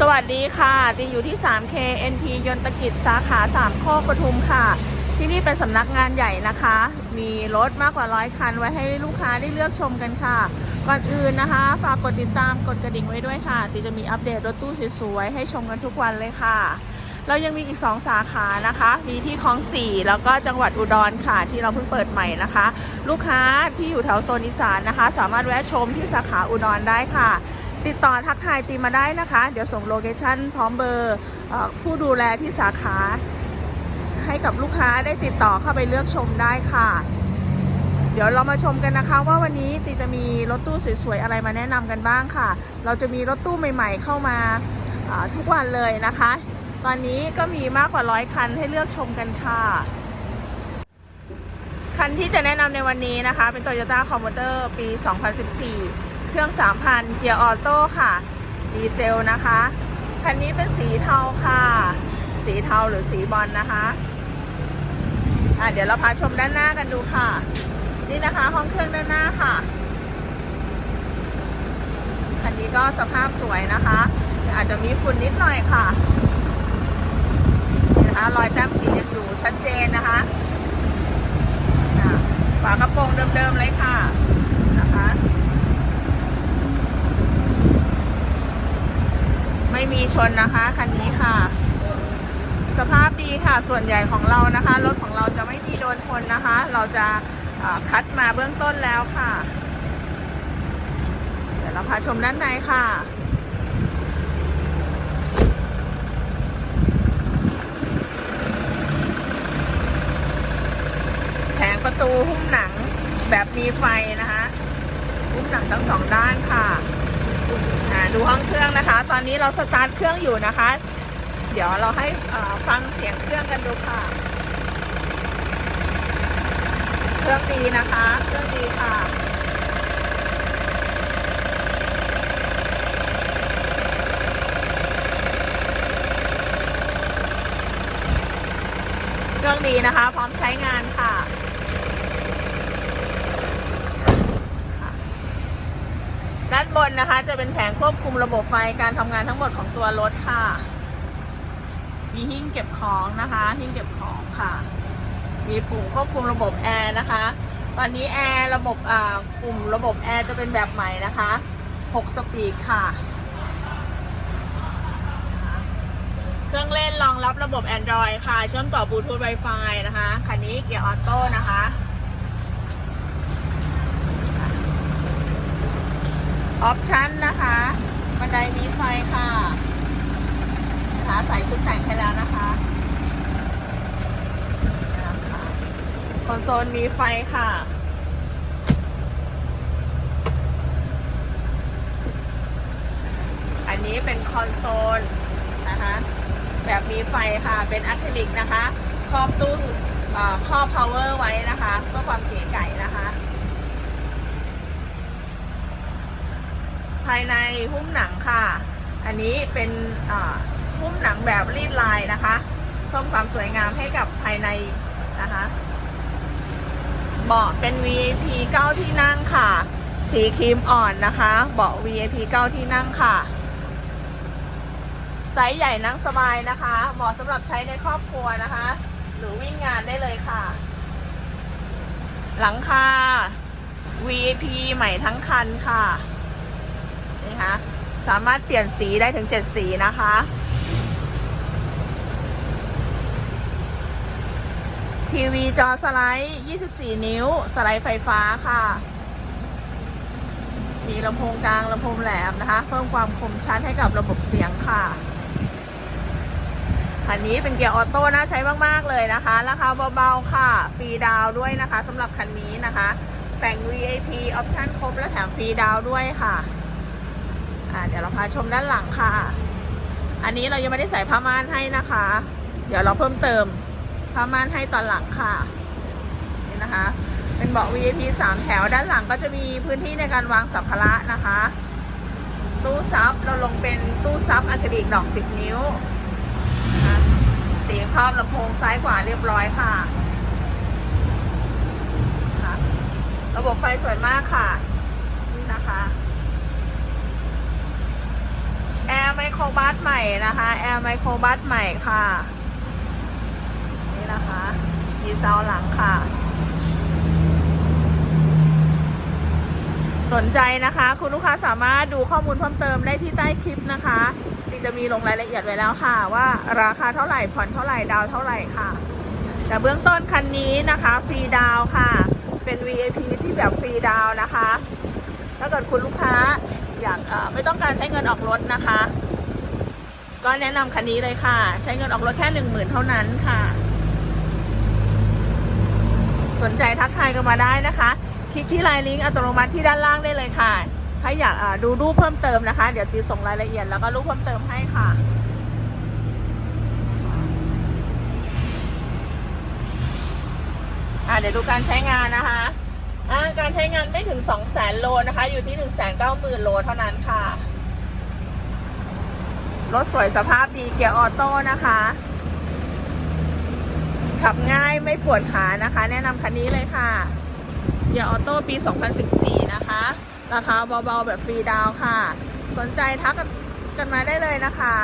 สวัสดีค่ะติงอยู่ที่ 3K NP ยนตกิจสาขา3โคกปทุมค่ะ ที่นี่เป็นสำนักงานใหญ่นะคะ มีรถมากกว่าร้อยคันไว้ให้ลูกค้าได้เลือกชมกันค่ะ ก่อนอื่นนะคะ ฝากกดติดตามกดกระดิ่งไว้ด้วยค่ะติจะมีอัปเดตรถตู้สวยๆให้ชมกันทุกวันเลยค่ะ เรายังมีอีก 2 สาขานะคะ มีที่คลองสี่แล้วก็จังหวัดอุดรค่ะ ที่เราเพิ่งเปิดใหม่นะคะ ลูกค้าที่อยู่แถวโซนอีสานนะคะ สามารถแวะชมที่สาขาอุดรได้ค่ะ ติดต่อทักทายตีมาได้นะคะ เดี๋ยวส่งโลเคชั่นพร้อมเบอร์ผู้ดูแลที่สาขาให้กับลูกค้าได้ติดต่อเข้าไปเลือกชมได้ค่ะ เดี๋ยวเรามาชมกันนะคะ ว่าวันนี้ตีจะมีรถตู้สวยๆอะไรมาแนะนำกันบ้างค่ะ เราจะมีรถตู้ใหม่ ๆ เข้ามาทุกวันเลยนะคะ ตอนนี้ก็มีมากกว่าร้อยคันให้เลือกชมกันค่ะ คันที่จะแนะนำในวันนี้นะคะ เป็น Toyota c o m m o d o r ปี 2014 เครื่อง 3,000เกียร์ออโต้ค่ะ ดีเซลนะคะ คันนี้เป็นสีเทาค่ะ สีเทาหรือสีบอลนะคะอะเดี๋ยวเราพาชมด้านหน้ากันดูค่ะ นี่นะคะห้องเครื่องด้านหน้าค่ะ คันนี้ก็สภาพสวยนะคะ อาจจะมีฝุ่นนิดหน่อยค่ะนะคะรอยแต้มสียังอยู่ชัดเจนนะคะฝากระโปรงเดิมๆเลยค่ะ ไม่มีชนนะคะคันนี้ค่ะ สภาพดีค่ะส่วนใหญ่ของเรานะคะ รถของเราจะไม่มีโดนชนนะคะ เราจะคัดมาเบื้องต้นแล้วค่ะ เดี๋ยวเราพาชมด้านในค่ะแผงประตูหุ้มหนังแบบมีไฟนะคะหุ้มหนังทั้งสองด้านค่ะอ่าดูห้องเค รื่อง นะคะ ตอนนี้เราสตาร์ทเครื่องอยู่นะคะ เดี๋ยวเราให้ฟังเสียงเครื่องกันดูค่ะ เครื่องดีนะคะ เครื่องดีค่ะเครื่องดีนะคะ พร้อมใช้งานค่ะ ด้านบนนะคะ จะเป็นแผงควบคุมระบบไฟการทำงานทั้งหมดของตัวรถค่ะ มีหิ้งเก็บของนะคะ หิ้งเก็บของค่ะ มีปุ่มควบคุมระบบแอร์นะคะ ตอนนี้แอร์ระบบอ่าปุ่มระบบแอร์จะเป็นแบบใหม่นะคะ6สปีดค่ะ เครื่องเล่นรองรับระบบ Android ค่ะ เชื่อมต่อบลูทูธ Wi-Fi นะคะ คันนี้เกียร์ออโต้นะคะ ออปชั่นนะคะ บันไดมีไฟค่ะนะคะใส่ชุดแต่งให้แล้วนะคะนะคะคอนโซลมีไฟค่ะอันนี้เป็นคอนโซลนะคะ แบบมีไฟค่ะเป็นอะคริลิกนะคะ ครอบตู้เอ่อครอบ power ไว้นะคะ เพื่อความเก๋ไก่นะคะ ภายในหุ้มหนังค่ะ อันนี้เป็นหุ้มหนังแบบรีดลายนะคะ เพิ่มความสวยงามให้กับภายในนะคะเบาะเป็น VIP 9 ที่นั่งค่ะ สีครีมอ่อนนะคะ เบาะ VIP 9 ที่นั่งค่ะไซส์ใหญ่นั่งสบายนะคะ เหมาะสำหรับใช้ในครอบครัวนะคะ หรือวิ่งงานได้เลยค่ะ หลังคา VIP ใหม่ทั้งคันค่ะ นี่คะสามารถเปลี่ยนสีได้ถึง7สีนะคะ ทีวีจอสไลด์ 24 นิ้ว สไลด์ไฟฟ้าค่ะ มีลำโพงกลางลำโพงแหลมนะคะ เพิ่มความคมชัดให้กับระบบเสียงค่ะคันนี้เป็นเกียร์ออโต้น่าใช้มาก ๆ เลยนะคะ ราคาเบา ๆ ค่ะ ฟรีดาวด้วยนะคะสำหรับคันนี้นะคะ แต่ง VIP ออปชั่นครบและแถมฟรีดาวด้วยค่ะ อ่าเดี๋ยวเราพาชมด้านหลังค่ะ อันนี้เรายังไม่ได้ใส่ผ้าม่านให้นะคะ เดี๋ยวเราเพิ่มเติมผ้าม่านให้ตอนหลังค่ะนี่นะคะ เป็นเบาะ VIP 3 แถวด้านหลังก็จะมีพื้นที่ในการวางสัมภาระนะคะ ตู้ซับเราลงเป็นตู้ซับอะคริลิกดอก 10 นิ้วตีครอบลำโพงซ้ายขวาเรียบร้อยค่ะค่ะระบบไฟสวยมากค่ะ นี่นะคะ แอร์ไม โครโครบัสใหม่นะคะแอร์ไมโครบัสใหม่ค่ะ นี่นะคะดีเซลหลังค่ะ สนใจนะคะ คุณลูกค้าสามารถดูข้อมูลเพิ่มเติมได้ที่ใต้คลิปนะคะจริงจะมีลงรายละเอียดไว้แล้วค่ะ ว่าราคาเท่าไหร่ผ่อนเท่าไหร่ดาวเท่าไหร่ค่ะ แต่เบื้องต้นคันนี้นะคะฟรีดาวค่ะ เป็น VIP ที่แบบฟรีดาวนะคะ ถ้าเกิดคุณลูกค้าอยากไม่ต้องการใช้เงินออกรถนะคะ ก็แนะนำคันนี้เลยค่ะ ใช้เงินออกรถแค่หนึ่งหมื่นเท่านั้นค่ะ สนใจทักทายกันมาได้นะคะ คลิกที่ไลน์ลิงก์อัตโนมัติที่ด้านล่างได้เลยค่ะ ถ้าอยากดูรูปเพิ่มเติมนะคะ เดี๋ยวตีส่งรายละเอียดแล้วก็รูปเพิ่มเติมให้ค่ะเดี๋ยวดูการใช้งานนะคะการใช้งานไม่ถึง 2 0 0แสนโลนะคะ อยู่ที่ 1 9 0 0 0 0 โลเท่านั้นค่ะ รถสวยสภาพดีเกียร์ออโต้นะคะ ขับง่ายไม่ปวดขานะคะ แนะนำคันนี้เลยค่ะเกียร์ออโต้ปี 2014 นะคะ ราคาเบาๆแบบฟรีดาวค่ะ สนใจทักกันมาได้เลยนะคะ